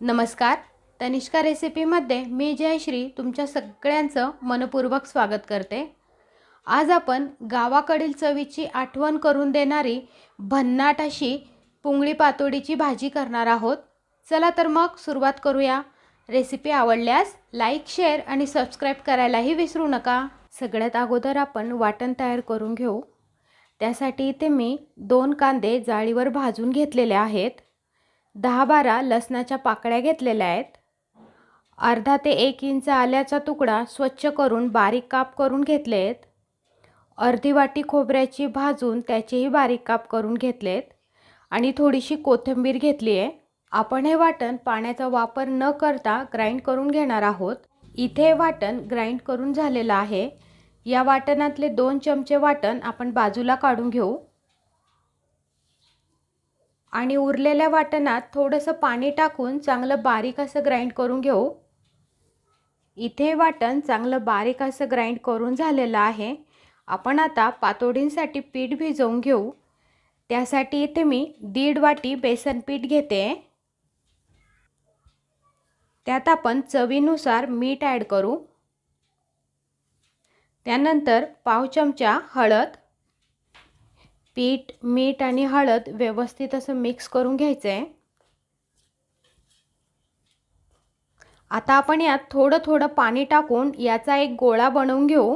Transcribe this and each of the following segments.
नमस्कार. तनिष्का रेसिपीमध्ये मी जयश्री तुमच्या सगळ्यांचं मनपूर्वक स्वागत करते. आज आपण गावाकडील चवीची आठवण करून देणारी भन्नाट अशी पुंगळी पातोडीची भाजी करणार आहोत. चला तर मग सुरुवात करूया. रेसिपी आवडल्यास लाईक शेअर आणि सबस्क्राईब करायलाही विसरू नका. सगळ्यात अगोदर आपण वाटण तयार करून घेऊ. त्यासाठी इथे मी दोन कांदे जाळीवर भाजून घेतलेले आहेत. दहा बारा लसणाच्या पाकळ्या घेतलेल्या आहेत. अर्धा ते एक इंच आल्याचा तुकडा स्वच्छ करून बारीक काप करून घेतले आहेत. अर्धी वाटी खोबऱ्याची भाजून त्याचेही बारीक काप करून घेतलेत आणि थोडीशी कोथिंबीर घेतली आहे. आपण हे वाटण पाण्याचा वापर न करता ग्राइंड करून घेणार आहोत. इथे हे वाटण ग्राइंड करून झालेलं आहे. या वाटणातले दोन चमचे वाटण आपण बाजूला काढून घेऊ. आणि उरलेल्या वाटणात थोडंसं पाणी टाकून चांगलं बारीक असं ग्राइंड करून घेऊ. इथे वाटण चांगलं बारीक असं ग्राइंड करून झालेलं आहे. आपण आता पातोडींसाठी पीठ भिजवून घेऊ. त्यासाठी इथे मी दीड वाटी बेसन पीठ घेते. त्यात आपण चवीनुसार मीठ ॲड करू. त्यानंतर पाव चमचा हळद पीठ मीठ आणि हळद व्यवस्थित असं मिक्स करून घ्यायचं आहे आता आपण यात थोडं थोडं पाणी टाकून याचा एक गोळा बनवून घेऊ.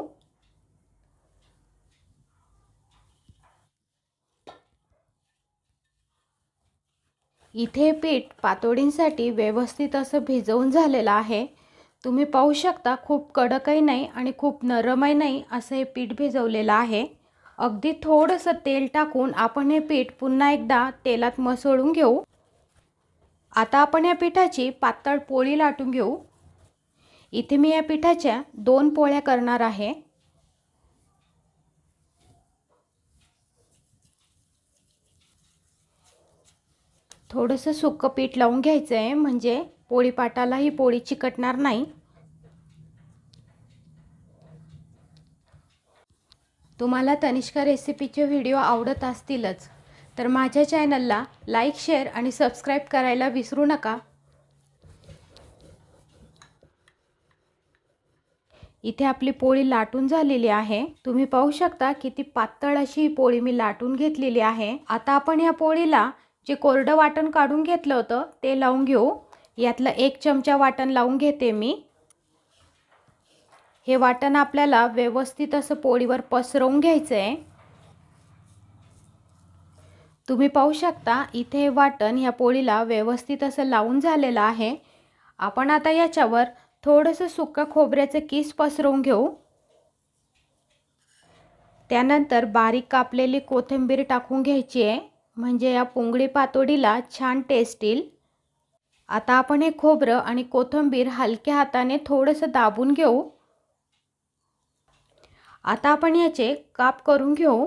इथे पीठ पातोडींसाठी व्यवस्थित असं भिजवून झालेलं आहे. तुम्ही पाहू शकता खूप कडकही नाही आणि खूप नरमही नाही असं हे पीठ भिजवलेलं आहे. अगदी थोडंसं तेल टाकून आपण हे पीठ पुन्हा एकदा तेलात मसळून घेऊ. आता आपण या पिठाची पातळ पोळी लाटून घेऊ. इथे मी या पिठाच्या दोन पोळ्या करणार आहे. थोडंसं सुक्कं पीठ लावून घ्यायचं आहे म्हणजे पोळीपाटाला ही पोळी चिकटणार नाही. तुम्हाला तनिष्का रेसिपीचे व्हिडिओ आवडत असतीलच तर माझ्या चॅनलला लाईक शेअर आणि सबस्क्राईब करायला विसरू नका. इथे आपली पोळी लाटून झालेली आहे. तुम्ही पाहू शकता किती पातळ अशी ही पोळी मी लाटून घेतलेली आहे. आता आपण या पोळीला जे कोरडं वाटण काढून घेतलं होतं ते लावून घेऊ. यातलं एक चमचा वाटण लावून घेते मी. हे वाटण आपल्याला व्यवस्थित असं पोळीवर पसरवून घ्यायचं आहे तुम्ही पाहू शकता इथे हे वाटण ह्या पोळीला व्यवस्थित असं लावून झालेलं आहे. आपण आता याच्यावर थोडंसं सुक्का खोबऱ्याचं किस पसरवून घेऊ. त्यानंतर बारीक कापलेली कोथिंबीर टाकून घ्यायची आहे. म्हणजे या पोंगळी पातोडीला छान टेस्ट येईल. आता आपण हे खोबरं आणि कोथिंबीर हलक्या हाताने थोडंसं दाबून घेऊ. आता आपण याचे काप करून घेऊ.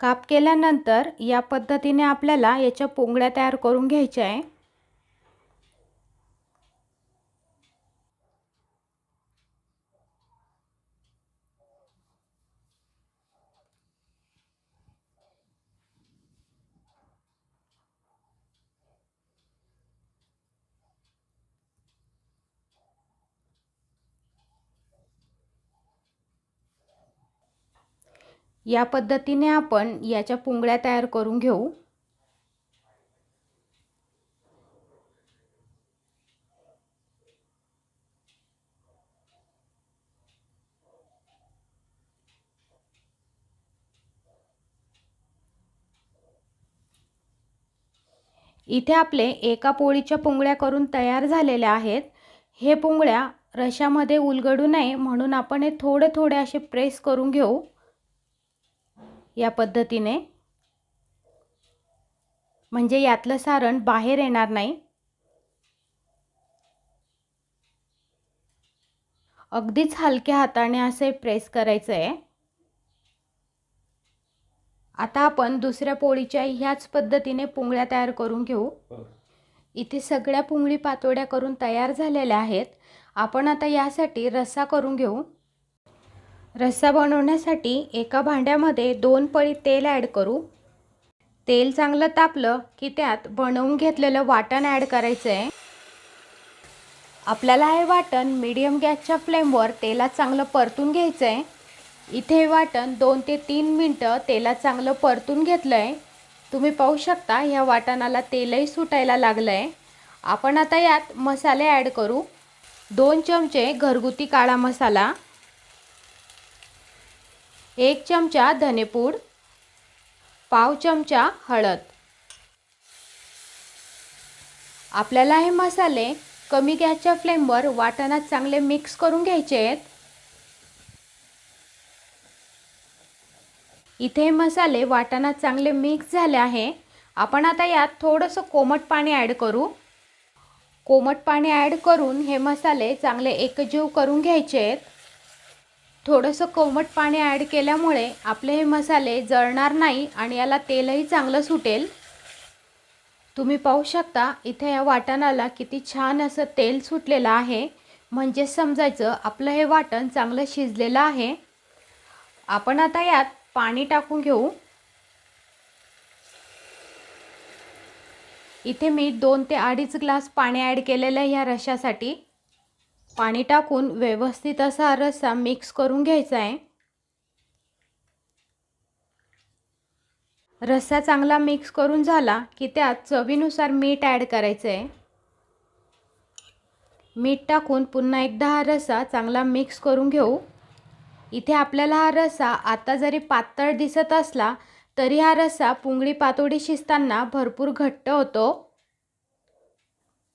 काप केल्यानंतर या पद्धतीने आपल्याला याच्या पोंगळ्या तयार करून घ्यायच्या आहे. या पद्धतीने आपण याच्या पुंगळ्या तयार करून घेऊ. इथे आपले एका पोळीच्या पुंगळ्या करून तयार झालेल्या आहेत. हे पुंगळ्या रशामध्ये उलगडू नये म्हणून आपण हे थोडे थोडे असे प्रेस करून घेऊ. या पद्धतीने. म्हणजे यातलं सारण बाहेर येणार नाही. अगदीच हलक्या हाताने असे प्रेस करायचं आहे आता आपण दुसऱ्या पोळीच्या ह्याच पद्धतीने पुंगळ्या तयार करून घेऊ. इथे सगळ्या पुंगळी पातोड्या करून तयार झालेल्या आहेत. आपण आता यासाठी रस्सा करून घेऊ. रस्सा बनवण्यासाठी एका भांड्यामध्ये दोन पळी तेल ॲड करू. तेल चांगलं तापलं की त्यात बनवून घेतलेलं वाटण ॲड करायचं आहे आपल्याला हे वाटण मीडियम गॅसच्या फ्लेमवर तेलात चांगलं परतून घ्यायचं आहे इथे हे वाटण दोन ते तीन मिनटं तेलात चांगलं परतून घेतलं आहे तुम्ही पाहू शकता ह्या वाटणाला तेलही सुटायला लागलं आहे आपण आता यात मसाले ॲड करू. दोन चमचे घरगुती काळा मसाला. एक चमचा धनेपूड पाव चमचा हळद. आपल्याला हे मसाले कमी गॅसच्या फ्लेमवर वाटाणात चांगले मिक्स करून घ्यायचे आहेत. इथे मसाले वाटाणात चांगले मिक्स झाले आहे. आपण आता यात थोडंसं कोमट पाणी ॲड करू. कोमट पाणी ॲड करून हे मसाले चांगले एकजीव करून घ्यायचे आहेत. थोडंसं कोमट पाणी ॲड केल्यामुळे आपले हे मसाले जळणार नाही आणि याला तेलही चांगलं सुटेल. तुम्ही पाहू शकता इथे या वाटणाला किती छान असं तेल सुटलेलं आहे. म्हणजे समजायचं आपलं हे वाटण चांगलं शिजलेलं आहे. आपण आता यात पाणी टाकून घेऊ. इथे मी दोन ते अडीच ग्लास पाणी ॲड केलेलं आहे ह्या रशासाठी. पाणी टाकून व्यवस्थित असा हा रस्सा मिक्स करून घ्यायचा आहे. रस्सा चांगला मिक्स करून झाला की त्यात चवीनुसार मीठ ॲड करायचं आहे. मीठ टाकून पुन्हा एकदा हा रस्सा चांगला मिक्स करून घेऊ. इथे आपल्याला हा रस्सा आता जरी पातळ दिसत असला तरी हा रस्सा पुंगळी पातोडी शिजताना भरपूर घट्ट होतो.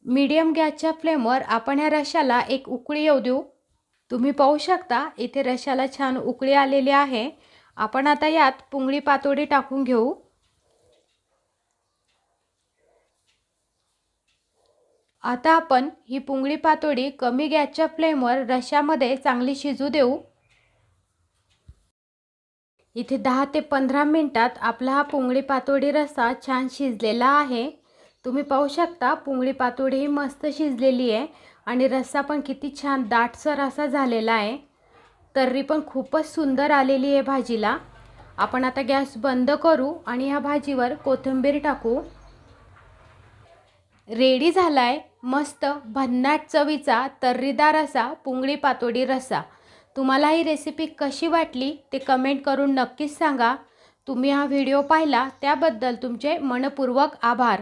मीडियम गॅसच्या फ्लेमवर आपण ह्या रशाला एक उकळी येऊ देऊ. तुम्ही पाहू शकता इथे रशाला छान उकळी आलेली आहे. आपण आता यात पुंगळी पातोडी टाकून घेऊ. आता आपण ही पुंगळी पातोडी कमी गॅसच्या फ्लेमवर रशामध्ये चांगली शिजू देऊ. इथे दहा ते पंधरा मिनटात आपला हा पुंगळी पातोडी रस्सा छान शिजलेला आहे. तुम्ही पाहू शकता पुंगळी पातोडी ही मस्त शिजलेली आहे आणि रस्सा पण किती छान दाटसर असा झालेला आहे. तर्री पण खूपच सुंदर आलेली आहे भाजीला. आपण आता गॅस बंद करू आणि ह्या भाजीवर कोथिंबीर टाकू. रेडी झाला आहे मस्त भन्नाट चवीचा तर्रीदार असा पुंगळी पातोडी रस्सा. तुम्हाला ही रेसिपी कशी वाटली ते कमेंट करून नक्कीच सांगा. तुम्ही हा व्हिडिओ पाहिला त्याबद्दल तुमचे मनपूर्वक आभार.